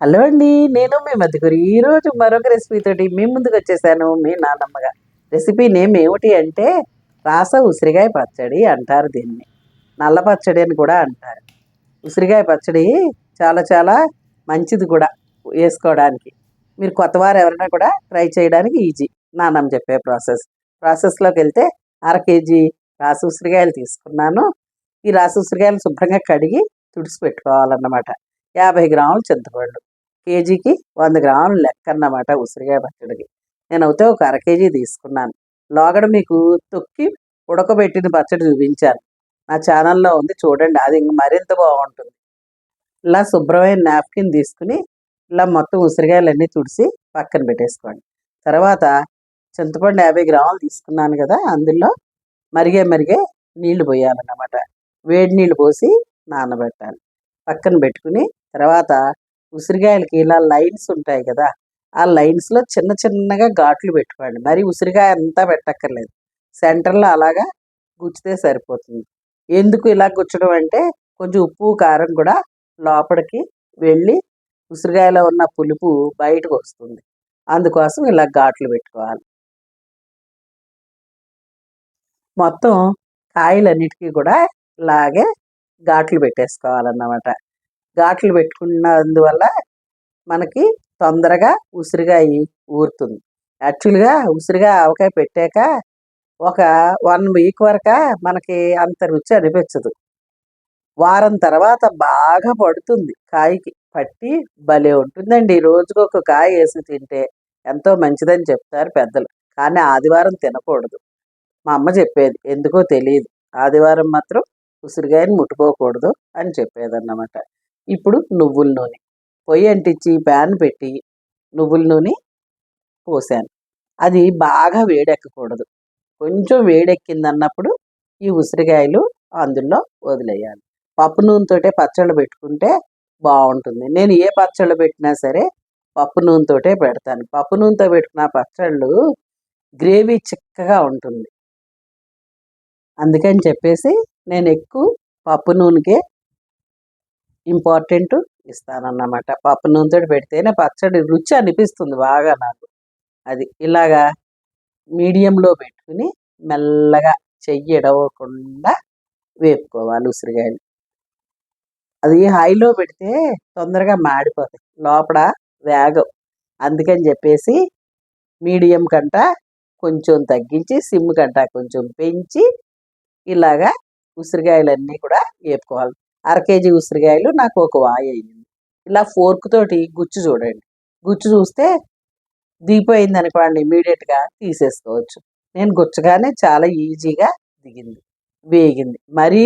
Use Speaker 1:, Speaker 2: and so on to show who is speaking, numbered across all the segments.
Speaker 1: Hello అండి నేను మీ మధ్యగురు ఈరోజు మరొక రెసిపీతోటి మీ ముందుకు వచ్చేసాను మీ నాన్నమ్మగా రెసిపీ నేమ్ ఏమిటి అంటే రాస ఉసిరికాయ పచ్చడి అంటారు దీన్ని. నల్ల పచ్చడి అని కూడా అంటారు. ఉసిరికాయ పచ్చడి చాలా చాలా మంచిది కూడా వేసుకోవడానికి. మీరు కొత్తవారు ఎవరైనా కూడా ట్రై చేయడానికి ఈజీ నాన్నమ్మ చెప్పే ప్రాసెస్ ప్రాసెస్లోకి వెళ్తే అర కేజీ రాసి ఉసిరికాయలు తీసుకున్నాను. ఈ రాసి ఉసిరికాయలు శుభ్రంగా కడిగి తుడిసి పెట్టుకోవాలన్నమాట యాభై గ్రాములు చింతపండు. కేజీకి వంద గ్రాములు లెక్క అన్నమాట ఉసిరికాయ పచ్చడికి. నేను అయితే ఒక అర కేజీ తీసుకున్నాను. లోగడ మీకు తొక్కి ఉడకబెట్టిన పచ్చడి చూపించాను. నా ఛానల్లో ఉంది చూడండి. అది ఇంక మరింత బాగుంటుంది. ఇలా శుభ్రమైన నాప్కిన్ తీసుకుని ఇలా మొత్తం ఉసిరికాయలన్నీ తుడిసి పక్కన పెట్టేసుకోండి. తర్వాత చింతపండు యాభై గ్రాములు తీసుకున్నాను కదా అందులో మరిగే మరిగే నీళ్ళు పోయాలన్నమాట. వేడి నీళ్ళు పోసి నానబెట్టాలి. పక్కన పెట్టుకుని తర్వాత ఉసిరికాయలకి ఇలా లైన్స్ ఉంటాయి కదా ఆ లైన్స్లో చిన్న చిన్నగా ఘాట్లు పెట్టుకోండి. మరి ఉసిరికాయ అంతా పెట్టక్కర్లేదు. సెంటర్లో అలాగా గుచ్చితే సరిపోతుంది. ఎందుకు ఇలా గుచ్చడం అంటే కొంచెం ఉప్పు కారం కూడా లోపలికి వెళ్ళి ఉసిరికాయలో ఉన్న పులుపు బయటకు వస్తుంది. అందుకోసం ఇలా ఘాట్లు పెట్టుకోవాలి. మొత్తం కాయలన్నిటికీ కూడా ఇలాగే ఘాట్లు పెట్టేసుకోవాలన్నమాట. ఘాట్లు పెట్టుకున్నందువల్ల మనకి తొందరగా ఉసిరిగాయ ఊరుతుంది. యాక్చువల్గా ఉసిరిగా ఆవకాయ పెట్టాక ఒక వన్ వీక్ వరకు మనకి అంత రుచి అనిపించదు. వారం తర్వాత బాగా పడుతుంది కాయకి. పట్టి భలే ఉంటుందండి. రోజుకు ఒక కాయ వేసి తింటే ఎంతో మంచిదని చెప్తారు పెద్దలు. కానీ ఆదివారం తినకూడదు. మా అమ్మ చెప్పేది ఎందుకో తెలియదు ఆదివారం మాత్రం ఉసిరికాయని ముట్టుకోకూడదు అని చెప్పేదన్నమాట. ఇప్పుడు నువ్వుల నూనె. పొయ్యి అంటించి ప్యాన్ పెట్టి నువ్వుల నూనె పోసాను. అది బాగా వేడెక్కకూడదు. కొంచెం వేడెక్కింది అన్నప్పుడు ఈ ఉసిరికాయలు అందులో వదిలేయాలి. పప్పు నూనెతోటే పచ్చళ్ళు పెట్టుకుంటే బాగుంటుంది. నేను ఏ పచ్చళ్ళు పెట్టినా సరే పప్పు నూనెతోటే పెడతాను. పప్పు నూనెతో పెట్టుకున్న పచ్చళ్ళు గ్రేవీ చిక్కగా ఉంటుంది. అందుకని చెప్పేసి నేను ఎక్కువ పప్పు నూనెకే ఇంపార్టెంట్ ఇస్తానన్నమాట. పప్పు నూనెతో పెడితేనే పచ్చడి రుచి అనిపిస్తుంది బాగా నాకు. అది ఇలాగా మీడియంలో పెట్టుకుని మెల్లగా చెయ్యి ఎడవకుండా వేపుకోవాలి ఉసిరికాయలు అది హైలో పెడితే తొందరగా మాడిపోతాయి. లోపల వేగం అందుకని చెప్పేసి మీడియం కంట కొంచెం తగ్గించి సిమ్ కంట కొంచెం పెంచి ఇలాగా ఉసిరికాయలన్నీ కూడా వేపుకోవాలి. అర కేజీ ఉసిరికాయలు నాకు ఒక వాయి అయింది. ఇలా ఫోర్క్ తోటి గుచ్చు చూడండి. గుచ్చు చూస్తే దిగిపోయింది అనుకోండి ఇమీడియట్గా తీసేసుకోవచ్చు. నేను గుచ్చగానే చాలా ఈజీగా దిగింది వేగింది. మరీ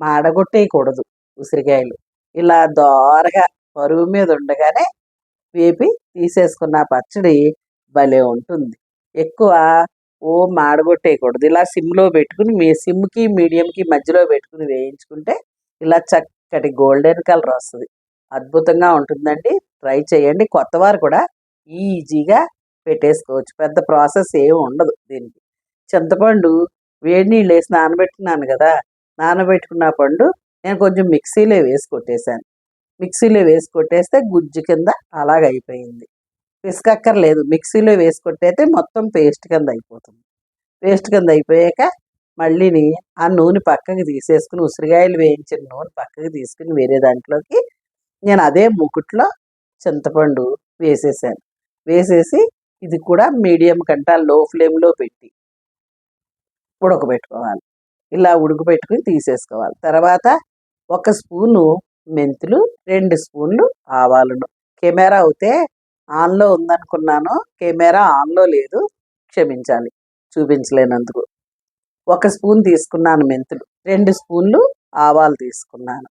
Speaker 1: మాడగొట్టేయకూడదు ఉసిరికాయలు ఇలా దోరగా పరువు మీద ఉండగానే వేపి తీసేసుకున్న పచ్చడి భలే ఉంటుంది. ఎక్కువ ఓ మాడగొట్టేయకూడదు. ఇలా సిమ్లో పెట్టుకుని మీ సిమ్కి మీడియంకి మధ్యలో పెట్టుకుని వేయించుకుంటే ఇలా చక్కటి గోల్డెన్ కలర్ వస్తుంది. అద్భుతంగా ఉంటుందండి. ట్రై చేయండి. కొత్తవారు కూడా ఈజీగా పెట్టేసుకోవచ్చు. పెద్ద ప్రాసెస్ ఏమి ఉండదు దీనికి. చింతపండు వేడి నీళ్ళు వేసి నానబెట్టుకున్నాను కదా నానబెట్టుకున్న పండు నేను కొంచెం మిక్సీలో వేసి కొట్టేశాను. మిక్సీలో వేసి కొట్టేస్తే గుజ్జు కింద అలాగ అయిపోయింది. పిసకక్కర్లేదు. మిక్సీలో వేసి కొట్టేస్తే మొత్తం పేస్ట్ కింద అయిపోతుంది. పేస్ట్ కింద అయిపోయాక మళ్ళీని ఆ నూనె పక్కకి తీసేసుకుని ఉసిరికాయలు వేయించిన నూనె పక్కకి తీసుకుని వేరే దాంట్లోకి నేను అదే మూకుట్లో చింతపండు వేసేసాను. వేసేసి ఇది కూడా మీడియం కంట లో ఫ్లేమ్లో పెట్టి ఉడకబెట్టుకోవాలి. ఇలా ఉడకబెట్టుకుని తీసేసుకోవాలి. తర్వాత ఒక స్పూను మెంతులు రెండు స్పూన్లు ఆవాలను. కెమెరా అయితే ఆన్లో ఉందనుకున్నాను కెమెరా ఆన్లో లేదు క్షమించాలి. చూపించలేనందుకు. ఒక స్పూన్ తీసుకున్నాను మెంతులు. రెండు స్పూన్లు ఆవాలు తీసుకున్నాను.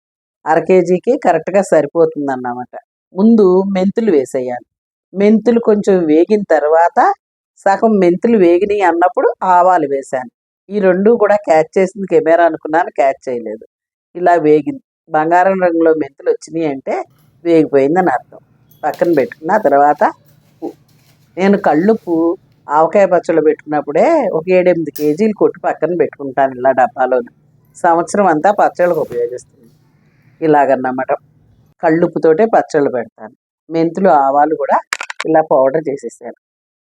Speaker 1: అర కేజీకి కరెక్ట్గా సరిపోతుంది అన్నమాట ముందు మెంతులు వేసేయాలి. మెంతులు కొంచెం వేగిన తర్వాత సగం మెంతులు వేగినాయి అన్నప్పుడు ఆవాలు వేశాను ఈ రెండు కూడా క్యాచ్ చేసింది కెమెరా అనుకున్నాను క్యాచ్ చేయలేదు. ఇలా వేగింది. బంగారం రంగులో మెంతులు వచ్చినాయి అంటే వేగిపోయిందని అర్థం. పక్కన పెట్టుకున్న తర్వాత నేను కళ్ళుప్పు ఆవకాయ పచ్చళ్ళు పెట్టుకున్నప్పుడే ఒక ఏడెనిమిది కేజీలు కొట్టి పక్కన పెట్టుకుంటాను ఇలా డబ్బాలోని. సంవత్సరం అంతా పచ్చళ్ళకు ఉపయోగిస్తుంది ఇలాగన్నమాట. కళ్ళుప్పుతోటే పచ్చళ్ళు పెడతాను. మెంతులు ఆవాలు కూడా ఇలా పౌడర్ చేసేసాను.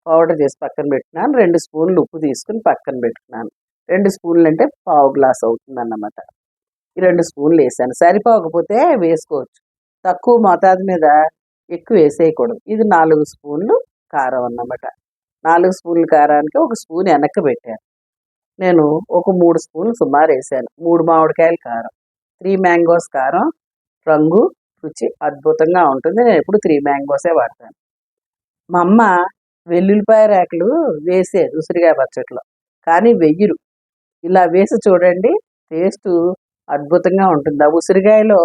Speaker 1: పౌడర్ చేసి పక్కన పెట్టినాను. రెండు స్పూన్లు ఉప్పు తీసుకుని పక్కన పెట్టుకున్నాను. రెండు స్పూన్లు అంటే పావు గ్లాస్ అవుతుంది అన్నమాట ఈ రెండు స్పూన్లు వేసాను. సరిపోకపోతే వేసుకోవచ్చు. తక్కువ మోతాదు మీద ఎక్కువ వేసేయకూడదు. ఇది నాలుగు స్పూన్లు కారం అన్నమాట. నాలుగు స్పూన్ల కారానికి ఒక స్పూన్ వెనక్కి పెట్టాను. నేను ఒక మూడు స్పూన్లు సుమారు వేసాను. మూడు మామిడికాయల కారం త్రీ మ్యాంగోస్ కారం రంగు రుచి అద్భుతంగా ఉంటుంది. నేను ఎప్పుడు త్రీ మ్యాంగోసే వాడతాను. మా అమ్మ వెల్లుల్లిపాయ రేకలు వేసేది ఉసిరికాయ పచ్చట్లో కానీ వెయ్యరు. ఇలా వేసి చూడండి టేస్ట్ అద్భుతంగా ఉంటుంది. ఆ ఉసిరికాయలో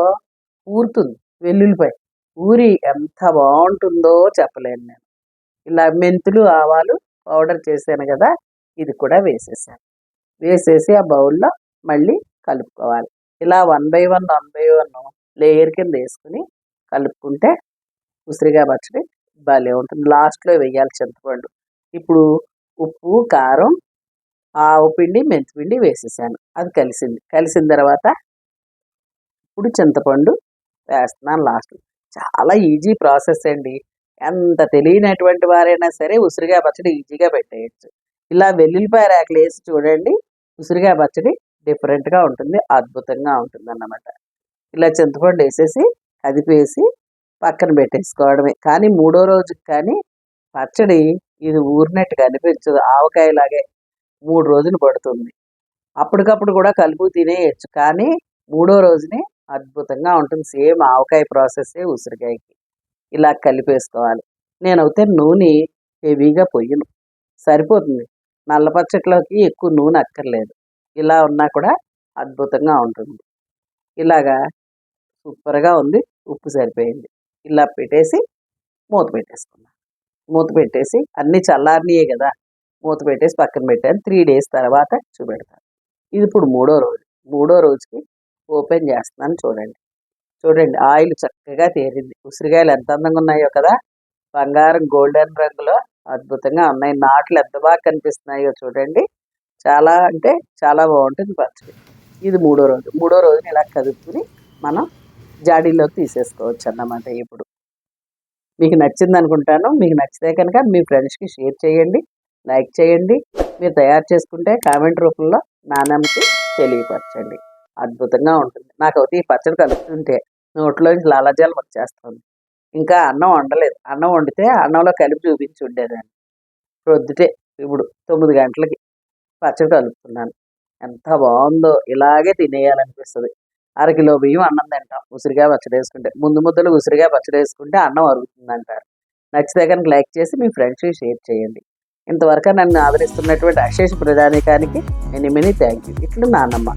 Speaker 1: ఊరుతుంది వెల్లుల్లిపాయ. ఊరి ఎంత బాగుంటుందో చెప్పలేను నేను. ఇలా మెంతులు ఆవాలు పౌడర్ చేశాను కదా ఇది కూడా వేసేసాను. వేసేసి ఆ బౌల్లో మళ్ళీ కలుపుకోవాలి. ఇలా one by one one by one layer కింద వేసుకుని కలుపుకుంటే ఉసిరిగా పచ్చడి భలే ఉంటుంది. లాస్ట్లో వేయాలి చింతపండు. ఇప్పుడు ఉప్పు కారం ఆవు పిండి మెంతిపిండి వేసేసాను. అది కలిసింది. కలిసిన తర్వాత ఇప్పుడు చింతపండు వేస్తున్నాను లాస్ట్ చాలా ఈజీ ప్రాసెస్ అండి. ఎంత తెలియనటువంటి వారైనా సరే ఉసిరికాయ పచ్చడి ఈజీగా పెట్టేయచ్చు. ఇలా వెల్లుల్లిపాయ రేకలు వేసి చూడండి ఉసిరిగా పచ్చడి డిఫరెంట్గా ఉంటుంది అద్భుతంగా ఉంటుంది అన్నమాట ఇలా చింతపండు వేసేసి కదిపేసి పక్కన పెట్టేసుకోవడమే. కానీ మూడో రోజుకి కానీ పచ్చడి ఇది ఊరినట్టుగా అనిపించదు. ఆవకాయలాగే మూడు రోజులు పడుతుంది. అప్పటికప్పుడు కూడా కలుపు తినేయచ్చు. కానీ మూడో రోజునే అద్భుతంగా ఉంటుంది. సేమ్ ఆవకాయ ప్రాసెస్ ఉసిరికాయకి. ఇలా కలిపేసుకోవాలి. నేనైతే నూనె హెవీగా పొయ్యను. సరిపోతుంది. నల్ల పచ్చట్లోకి ఎక్కువ నూనె అక్కర్లేదు. ఇలా ఉన్నా కూడా అద్భుతంగా ఉంటుంది. ఇలాగా సూపర్గా ఉంది. ఉప్పు సరిపోయింది. ఇలా పెట్టేసి మూత పెట్టేసుకున్నాను మూత పెట్టేసి అన్నీ చల్లారినయే కదా. మూత పెట్టేసి పక్కన పెట్టాను. త్రీ డేస్ తర్వాత చూపెడతాను ఇది ఇప్పుడు మూడో రోజు. మూడో రోజుకి ఓపెన్ చేస్తున్నాను చూడండి. చూడండి ఆయిల్ చక్కగా తేరింది. ఉసిరికాయలు ఎంత అందంగా ఉన్నాయో కదా? బంగారం గోల్డెన్ రంగులో అద్భుతంగా ఉన్నాయి. నాట్లు ఎంత బాగా కనిపిస్తున్నాయో చూడండి. చాలా అంటే చాలా బాగుంటుంది పచ్చడి. ఇది మూడో రోజు. మూడో రోజుని ఇలా కదుపుకుని మనం జాడీలోకి తీసేసుకోవచ్చు అన్నమాట ఇప్పుడు. మీకు నచ్చింది అనుకుంటాను. మీకు నచ్చితే కనుక మీ ఫ్రెండ్స్కి షేర్ చేయండి. లైక్ చేయండి. మీరు తయారు చేసుకుంటే కామెంట్ రూపంలో నానమ్మకి తెలియపరచండి. అద్భుతంగా ఉంటుంది. నాకు అయితే ఈ పచ్చడి కలుపుతుంటే నోట్లోంచి లాలాజలం వచ్చేస్తుంది. ఇంకా అన్నం వండలేదు. అన్నం వండితే అన్నంలో కలిపి చూపించి ఉండేదాన్ని. ప్రొద్దుటే ఇప్పుడు తొమ్మిది గంటలకి పచ్చడి కలుపుతున్నాను. ఎంత బాగుందో ఇలాగే తినేయాలనిపిస్తుంది. అరకిలో బియ్యం అన్నం తింటాం. ఉసిరిగా పచ్చడి వేసుకుంటే. ముందు ముద్దలు ఉసిరిగా పచ్చడి వేసుకుంటే అన్నం అరుగుతుందంటారు. నచ్చితే కనుక లైక్ చేసి మీ ఫ్రెండ్స్కి షేర్ చేయండి. ఇంతవరకు నన్ను ఆదరిస్తున్నటువంటి అశేష్ ప్రధానికానికి ఎన్ని మెనీ థ్యాంక్ యూ ఇట్లు నాన్నమ్మ